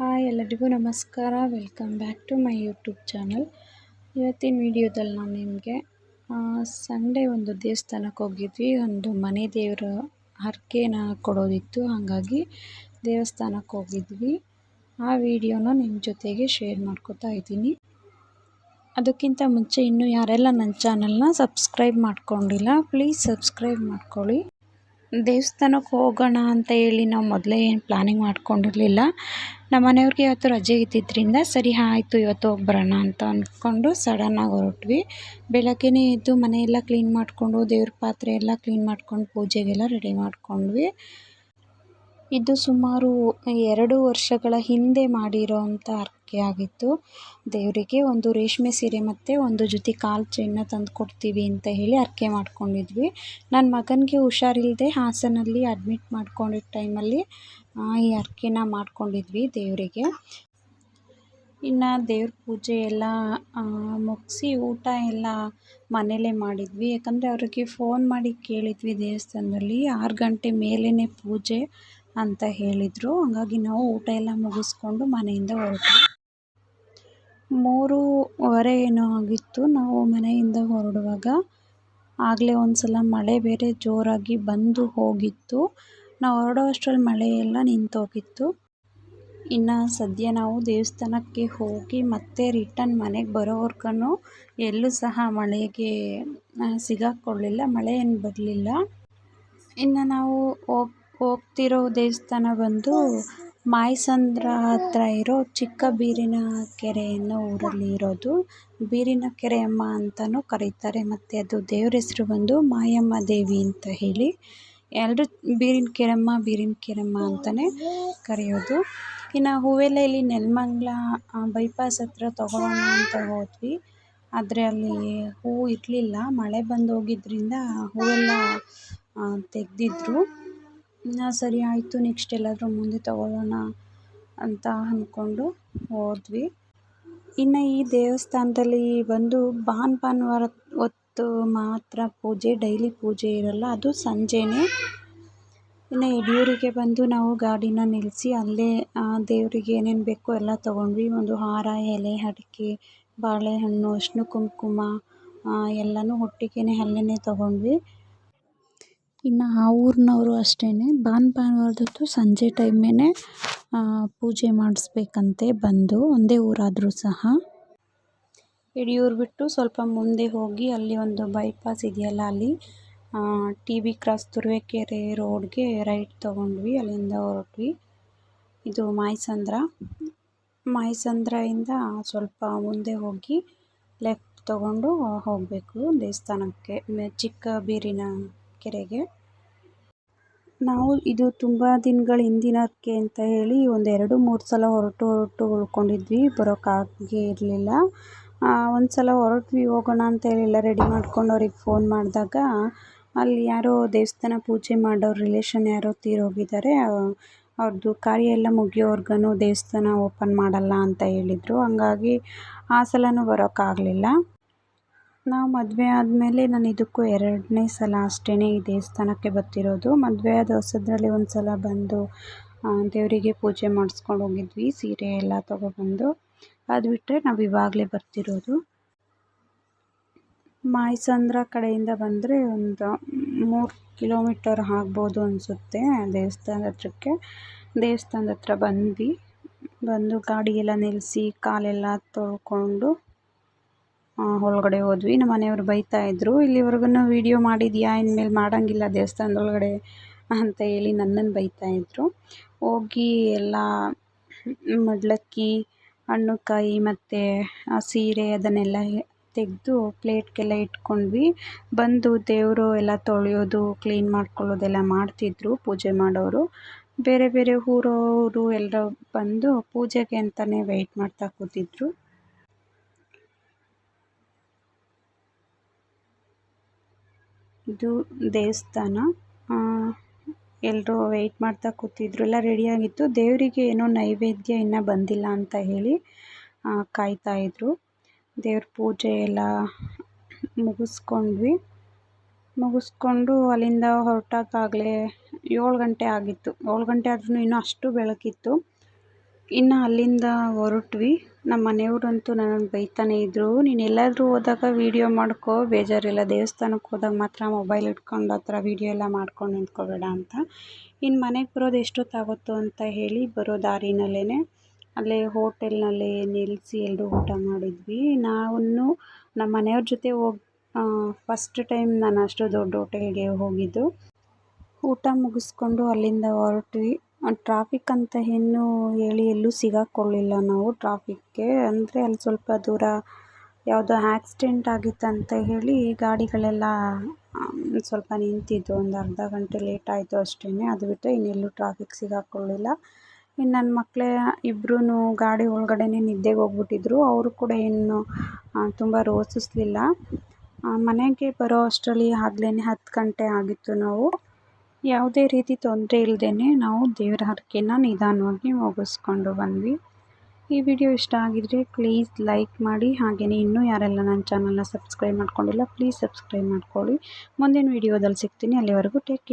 Hi ಎಲ್ಲರಿಗೂ ನಮಸ್ಕಾರ. Welcome back to my YouTube channel ಇವತ್ತಿನ ವಿಡಿಯೋದಲ್ಲಿ ನಾನು ನಿಮಗೆ ಸಂಡೇ ಒಂದು ದೇವಸ್ಥಾನಕ್ಕೆ ಹೋಗಿದ್ವಿ. ಒಂದು ಮನೆ ದೇವರ ಹರಕೆನ ಕೊಡೋದಿತ್ತು. ಹಾಗಾಗಿ ದೇವಸ್ಥಾನಕ್ಕೆ ಹೋಗಿದ್ವಿ. ಆ ವಿಡಿಯೋನ ನಿಮ್ಮ ಜೊತೆಗೆ ಶೇರ್ ಮಾಡ್ಕೋತಾ ಇದ್ದೀನಿ. ಅದಕ್ಕಿಂತ ಮುಂಚೆ ಇನ್ನೂ ಯಾರೆಲ್ಲ ನನ್ನ ಚಾನಲ್ನ ಸಬ್ಸ್ಕ್ರೈಬ್ ಮಾಡ್ಕೊಂಡಿಲ್ಲ ಪ್ಲೀಸ್ ಸಬ್ಸ್ಕ್ರೈಬ್ ಮಾಡ್ಕೊಳ್ಳಿ. ದೇವಸ್ಥಾನಕ್ಕೆ ಹೋಗೋಣ ಅಂತ ಹೇಳಿ ನಾವು ಮೊದಲೇ ಏನು ಪ್ಲಾನಿಂಗ್ ಮಾಡ್ಕೊಂಡಿರಲಿಲ್ಲ. ನಮ್ಮ ಮನೆಯವ್ರಿಗೆ ಇವತ್ತು ರಜೆ ಇದ್ದಿದ್ದರಿಂದ ಸರಿ ಆಯಿತು, ಇವತ್ತು ಹೋಗಿ ಬರೋಣ ಅಂತ ಅಂದ್ಕೊಂಡು ಸಡನ್ನಾಗಿ ಹೊರಟ್ವಿ. ಬೆಳಗ್ಗೆನೇ ಎದ್ದು ಮನೆಯೆಲ್ಲ ಕ್ಲೀನ್ ಮಾಡಿಕೊಂಡು, ದೇವ್ರ ಪಾತ್ರೆ ಎಲ್ಲ ಕ್ಲೀನ್ ಮಾಡ್ಕೊಂಡು ಪೂಜೆಗೆಲ್ಲ ರೆಡಿ ಮಾಡ್ಕೊಂಡ್ವಿ. ಇದು ಸುಮಾರು ಎರಡು ವರ್ಷಗಳ ಹಿಂದೆ ಮಾಡಿರೋ ಅಂಥ ಹರಕೆ ಆಗಿತ್ತು. ದೇವರಿಗೆ ಒಂದು ರೇಷ್ಮೆ ಸೀರೆ ಮತ್ತು ಒಂದು ಜೊತೆ ಕಾಲು ಚೈನ ತಂದು ಕೊಡ್ತೀವಿ ಅಂತ ಹೇಳಿ ಹರಕೆ ಮಾಡ್ಕೊಂಡಿದ್ವಿ. ನನ್ನ ಮಗನಿಗೆ ಹುಷಾರಿಲ್ಲದೆ ಹಾಸನಲ್ಲಿ ಅಡ್ಮಿಟ್ ಮಾಡ್ಕೊಂಡಿದ್ದ ಟೈಮಲ್ಲಿ ಈ ಹರಕೆನ ಮಾಡ್ಕೊಂಡಿದ್ವಿ ದೇವರಿಗೆ. ಇನ್ನು ದೇವ್ರ ಪೂಜೆ ಎಲ್ಲ ಮುಗಿಸಿ ಊಟ ಎಲ್ಲ ಮನೇಲೇ ಮಾಡಿದ್ವಿ. ಯಾಕಂದರೆ ಅವ್ರಿಗೆ ಫೋನ್ ಮಾಡಿ ಕೇಳಿದ್ವಿ ದೇವಸ್ಥಾನದಲ್ಲಿ. ಆರು ಗಂಟೆ ಮೇಲೇ ಪೂಜೆ. ಅಂತ ಹೇಳಿದರು. ಹಾಗಾಗಿ ನಾವು ಊಟ ಎಲ್ಲ ಮುಗಿಸ್ಕೊಂಡು ಮನೆಯಿಂದ ಹೊರಟು ಮೂರುವರೆ ಏನೋ ಆಗಿತ್ತು. ನಾವು ಮನೆಯಿಂದ ಹೊರಡುವಾಗ ಆಗಲೇ ಒಂದು ಸಲ ಮಳೆ ಬೇರೆ ಜೋರಾಗಿ ಬಂದು ಹೋಗಿತ್ತು. ನಾವು ಹೊರಡೋ ಅಷ್ಟರಲ್ಲಿ ಮಳೆ ಎಲ್ಲ ನಿಂತೋಗಿತ್ತು. ಇನ್ನು ಸದ್ಯ ನಾವು ದೇವಸ್ಥಾನಕ್ಕೆ ಹೋಗಿ ಮತ್ತೆ ರಿಟರ್ನ್ ಮನೆಗೆ ಬರೋವರ್ಗೂ ಎಲ್ಲೂ ಸಹ ಮಳೆಗೆ ಸಿಗಾಕ್ಕೊಳ್ಳಿಲ್ಲ. ಮಳೆ ಏನು ಬರಲಿಲ್ಲ. ಇನ್ನು ನಾವು ಹೋಗಿ ಹೋಗ್ತಿರೋ ದೇವಸ್ಥಾನ ಬಂದು ಮಾಯಸಂದ್ರ ಹತ್ರ ಇರೋ ಚಿಕ್ಕ ಬೀರಿನ ಕೆರೆ ಅನ್ನೋ ಊರಲ್ಲಿ ಇರೋದು. ಬೀರಿನ ಕೆರೆಯಮ್ಮ ಅಂತಲೂ ಕರೀತಾರೆ. ಮತ್ತು ಅದು ದೇವ್ರ ಹೆಸ್ರು ಬಂದು ಮಾಯಮ್ಮ ದೇವಿ ಅಂತ ಹೇಳಿ. ಎಲ್ಲರೂ ಬೀರಿನ ಕೆರೆಮ್ಮ ಬೀರಿನ ಕೆರೆಮ್ಮ ಅಂತಲೇ ಕರೆಯೋದು. ಇನ್ನು ಹೂವೆಲೆಯಲ್ಲಿ ನೆಲಮಂಗ್ಲ ಬೈಪಾಸ್ ಹತ್ರ ತೊಗೊಳೋಣ ಅಂತ ಹೋದ್ವಿ. ಆದರೆ ಅಲ್ಲಿ ಹೂವು ಇರಲಿಲ್ಲ. ಮಳೆ ಬಂದು ಹೋಗಿದ್ದರಿಂದ ಹೂವೆಲ್ಲ ತೆಗೆದಿದ್ರು. ಸರಿ ಆಯಿತು ನೆಕ್ಸ್ಟ್ ಎಲ್ಲಾದರೂ ಮುಂದೆ ತಗೊಳ್ಳೋಣ ಅಂತ ಅಂದ್ಕೊಂಡು ಹೋದ್ವಿ. ಇನ್ನು ಈ ದೇವಸ್ಥಾನದಲ್ಲಿ ಬಂದು ಭಾನ್ ಭಾನುವಾರ ಹೊತ್ತು ಮಾತ್ರ ಪೂಜೆ ಡೈಲಿ ಪೂಜೆ ಇರಲ್ಲ, ಅದು ಸಂಜೆನೇ. ಇನ್ನು ಯಡಿಯೂರಿಗೆ ಬಂದು ನಾವು ಗಾಡಿನ ನಿಲ್ಲಿಸಿ ಅಲ್ಲೇ ದೇವರಿಗೆ ಏನೇನು ಬೇಕೋ ಎಲ್ಲ ತೊಗೊಂಡ್ವಿ. ಒಂದು ಹಾರ, ಎಲೆ, ಅಡಿಕೆ, ಬಾಳೆಹಣ್ಣು ಅರಿಶಿನ ಕುಂಕುಮ ಎಲ್ಲನೂ ಒಟ್ಟಿಗೆ ಅಲ್ಲೇ ತೊಗೊಂಡ್ವಿ. ಇನ್ನು ಆ ಊರಿನವರು ಅಷ್ಟೇ ಭಾನುವಾರದೊತ್ತು ಸಂಜೆ ಟೈಮೇ ಪೂಜೆ ಮಾಡಿಸ್ಬೇಕಂತೆ ಬಂದು. ಒಂದೇ ಊರಾದರೂ ಸಹ. ಹಿಡಿಯೂರು ಬಿಟ್ಟು ಸ್ವಲ್ಪ ಮುಂದೆ ಹೋಗಿ ಅಲ್ಲಿ ಒಂದು ಬೈಪಾಸ್ ಇದೆಯಲ್ಲ ಅಲ್ಲಿ ಟಿ ಬಿ ಕ್ರಾಸ್ ತುರುವೇಕೆರೆ ರೋಡ್ಗೆ ರೈಟ್ ತೊಗೊಂಡ್ವಿ. ಅಲ್ಲಿಂದ ಹೊರಟ್ವಿ. ಇದು ಮಾಯಸಂದ್ರ. ಮಾಯಸಂದ್ರದಿಂದ ಸ್ವಲ್ಪ ಮುಂದೆ ಹೋಗಿ ಲೆಫ್ಟ್ ತೊಗೊಂಡು ಹೋಗಬೇಕು ದೇವಸ್ಥಾನಕ್ಕೆ. ಚಿಕ್ಕ ಬೀರಿನ ಕೆರೆಗೆ. ನಾವು ಇದು ತುಂಬ ದಿನಗಳ ಹಿಂದಿನಕ್ಕೆ ಅಂತ ಹೇಳಿ ಒಂದು ಎರಡು ಮೂರು ಸಲ ಹೊರಟು ಹೊರಟು ಉಳ್ಕೊಂಡಿದ್ವಿ ಬರೋಕ್ಕಾಗೇ ಇರಲಿಲ್ಲ. ಒಂದು ಸಲ ಹೊರಟ್ವಿ, ಹೋಗೋಣ ಅಂತ ಹೇಳಿ ಎಲ್ಲ ರೆಡಿ ಮಾಡ್ಕೊಂಡು ಅವ್ರಿಗೆ ಫೋನ್ ಮಾಡಿದಾಗ ಅಲ್ಲಿ ಯಾರೋ ದೇವಸ್ಥಾನ ಪೂಜೆ ಮಾಡೋರು ರಿಲೇಷನ್ ಯಾರೋ ತೀರೋಗಿದ್ದಾರೆ. ಅವ್ರದ್ದು ಕಾರ್ಯ ಎಲ್ಲ ಮುಗಿಯೋವರ್ಗು ದೇವಸ್ಥಾನ ಓಪನ್ ಮಾಡಲ್ಲ ಅಂತ ಹೇಳಿದರು. ಹಂಗಾಗಿ ಆ ಸಲವೂ ಬರೋಕ್ಕಾಗಲಿಲ್ಲ. ನಾವು ಮದುವೆ ಆದಮೇಲೆ ನಾನು ಇದಕ್ಕೂ ಎರಡನೇ ಸಲ ಅಷ್ಟೇ ಈ ದೇವಸ್ಥಾನಕ್ಕೆ ಬರ್ತಿರೋದು. ಮದುವೆ ಆದ ಹೊಸದ್ರಲ್ಲಿ ಒಂದು ಸಲ ಬಂದು ದೇವರಿಗೆ ಪೂಜೆ ಮಾಡಿಸ್ಕೊಂಡು ಹೋಗಿದ್ವಿ, ಸೀರೆ ಎಲ್ಲ ತೊಗೊಬಂದು. ಅದು ಬಿಟ್ಟರೆ ನಾವು ಇವಾಗಲೇ ಬರ್ತಿರೋದು. ಮಾಯಸಂದ್ರ ಕಡೆಯಿಂದ ಬಂದರೆ ಒಂದು ಮೂರು ಕಿಲೋಮೀಟರ್ ಆಗ್ಬೋದು ಅನಿಸುತ್ತೆ ದೇವಸ್ಥಾನದ ಹತ್ರಕ್ಕೆ. ದೇವಸ್ಥಾನದ ಹತ್ರ ಬಂದ್ವಿ. ಬಂದು ಗಾಡಿಯೆಲ್ಲ ನಿಲ್ಲಿಸಿ ಕಾಲೆಲ್ಲ ತೊಳ್ಕೊಂಡು ಒಳಗಡೆ ಹೋದ್ವಿ. ನಮ್ಮ ಮನೆಯವರು ಬೈತಾ ಇದ್ದರು ಇಲ್ಲಿವರೆಗೂ ವೀಡಿಯೋ ಮಾಡಿದ್ಯಾ? ಇನ್ಮೇಲೆ ಮಾಡೋಂಗಿಲ್ಲ ದೇವಸ್ಥಾನದೊಳಗಡೆ ಅಂತ ಹೇಳಿ ನನ್ನನ್ನು ಬೈತಾ ಇದ್ರು. ಹೋಗಿ ಎಲ್ಲ ಮಡ್ಲಕ್ಕಿ ಹಣ್ಣು ಕಾಯಿ ಮತ್ತು ಸೀರೆ ಅದನ್ನೆಲ್ಲ ತೆಗೆದು ಪ್ಲೇಟ್ಗೆಲ್ಲ ಇಟ್ಕೊಂಡ್ವಿ. ಬಂದು ದೇವರು ಎಲ್ಲ ತೊಳೆಯೋದು, ಕ್ಲೀನ್ ಮಾಡ್ಕೊಳ್ಳೋದೆಲ್ಲ ಮಾಡ್ತಿದ್ರು ಪೂಜೆ ಮಾಡೋರು. ಬೇರೆ ಬೇರೆ ಊರವರು ಎಲ್ಲರೂ ಬಂದು ಪೂಜೆಗೆ ಅಂತಲೇ ವೆಯ್ಟ್ ಮಾಡ್ತಾ ಕೂತಿದ್ರು. ಇದು ದೇವಸ್ಥಾನ. ಎಲ್ಲರೂ ವೆಯ್ಟ್ ಮಾಡ್ತಾ ಕೂತಿದ್ರು. ಎಲ್ಲ ರೆಡಿಯಾಗಿತ್ತು ದೇವರಿಗೆ ಏನೋ ನೈವೇದ್ಯ ಇನ್ನೂ ಬಂದಿಲ್ಲ ಅಂತ ಹೇಳಿ ಕಾಯ್ತಾ ಕಾಯ್ತಾಯಿದ್ರು ದೇವ್ರ ಪೂಜೆ ಎಲ್ಲ ಮುಗಿಸ್ಕೊಂಡ್ವಿ. ಮುಗಿಸ್ಕೊಂಡು ಅಲ್ಲಿಂದ ಹೊರಟಾಗಾಗಲೇ ಏಳು ಗಂಟೆ ಆಗಿತ್ತು. ಏಳು ಗಂಟೆ ಆದ್ರೂ ಇನ್ನೂ ಅಷ್ಟು ಬೆಳಕಿತ್ತು. ಇನ್ನು ಅಲ್ಲಿಂದ ಹೊರಟ್ವಿ. ನಮ್ಮ ಮನೆಯವರಂತೂ ನನ್ನನ್ನು ಬೈತಾನೆ ಇದ್ದರು ನೀನು ಎಲ್ಲಾದರೂ ಹೋದಾಗ ವೀಡಿಯೋ ಮಾಡ್ಕೋ, ಬೇಜಾರಿಲ್ಲ. ದೇವಸ್ಥಾನಕ್ಕೆ ಹೋದಾಗ ಮಾತ್ರ ಮೊಬೈಲ್ ಇಟ್ಕೊಂಡು ಆ ಥರ ವೀಡಿಯೋ ಎಲ್ಲ ಮಾಡ್ಕೊಂಡು ನಿಂತ್ಕೋಬೇಡ ಅಂತ. ಇನ್ನು ಮನೆಗೆ ಬರೋದು ಎಷ್ಟೊತ್ತಾಗುತ್ತೋ ಅಂತ ಹೇಳಿ ಬರೋ ದಾರಿನಲ್ಲೇ ಅಲ್ಲೇ ಹೋಟೆಲ್ನಲ್ಲಿ ನಿಲ್ಲಿಸಿ ಎಲ್ಲರೂ ಊಟ ಮಾಡಿದ್ವಿ. ನಾವು ನಮ್ಮ ಮನೆಯವ್ರ ಜೊತೆ ಹೋಗಿ ಫಸ್ಟ್ ಟೈಮ್ ನಾನು ಅಷ್ಟು ದೊಡ್ಡ ಹೋಟೆಲ್ಗೆ ಹೋಗಿದ್ದು. ಊಟ ಮುಗಿಸ್ಕೊಂಡು ಅಲ್ಲಿಂದ ಹೊರಟ್ವಿ. ಟ್ರಾಫಿಕ್ ಅಂತ ಏನು ಹೇಳಿ ಎಲ್ಲೂ ಸಿಗಾಕ್ಕೊಳ್ಳಿಲ್ಲ ನಾವು ಟ್ರಾಫಿಕ್ಗೆ ಅಂದರೆ ಅಲ್ಲಿ ಸ್ವಲ್ಪ ದೂರ ಯಾವುದೋ ಆಕ್ಸಿಡೆಂಟ್ ಆಗಿತ್ತಂತ ಹೇಳಿ ಗಾಡಿಗಳೆಲ್ಲ ಸ್ವಲ್ಪ ನಿಂತಿದ್ದು. ಒಂದು ಅರ್ಧ ಗಂಟೆ ಲೇಟ್ ಆಯಿತು ಅಷ್ಟೇ ಅದು ಬಿಟ್ಟರೆ ಇನ್ನೆಲ್ಲೂ ಟ್ರಾಫಿಕ್ ಸಿಗಾಕ್ಕೊಳ್ಳಿಲ್ಲ ಇನ್ನು ನನ್ನ ಮಕ್ಕಳೇ ಇಬ್ರೂ ಗಾಡಿ ಒಳಗಡೆನೇ ನಿದ್ದೆಗೆ ಹೋಗ್ಬಿಟ್ಟಿದ್ರು. ಅವರು ಕೂಡ ಏನು ತುಂಬ ರೋಚಿಸ್ಲಿಲ್ಲ ಮನೆಗೆ ಬರೋ ಅಷ್ಟರಲ್ಲಿ ಆಗ್ಲೇ ಹತ್ತು ಗಂಟೆ ಆಗಿತ್ತು ನಾವು. ಯಾವುದೇ ರೀತಿ ತೊಂದರೆ ಇಲ್ಲದೇ ನಾವು ದೇವರ ಹರಕೆನ ನಿಧಾನವಾಗಿ ಮುಗಿಸ್ಕೊಂಡು ಬಂದ್ವಿ. ಈ ವಿಡಿಯೋ ಇಷ್ಟ ಆಗಿದರೆ ಪ್ಲೀಸ್ ಲೈಕ್ ಮಾಡಿ. ಹಾಗೆಯೇ ಇನ್ನೂ ಯಾರೆಲ್ಲ ನನ್ನ ಚಾನಲ್ನ ಸಬ್ಸ್ಕ್ರೈಬ್ ಮಾಡ್ಕೊಂಡಿಲ್ಲ ಪ್ಲೀಸ್ ಸಬ್ಸ್ಕ್ರೈಬ್ ಮಾಡ್ಕೊಳ್ಳಿ. ಮುಂದಿನ ವಿಡಿಯೋದಲ್ಲಿ ಸಿಗ್ತೀನಿ. ಅಲ್ಲಿವರೆಗೂ ಟೇಕ್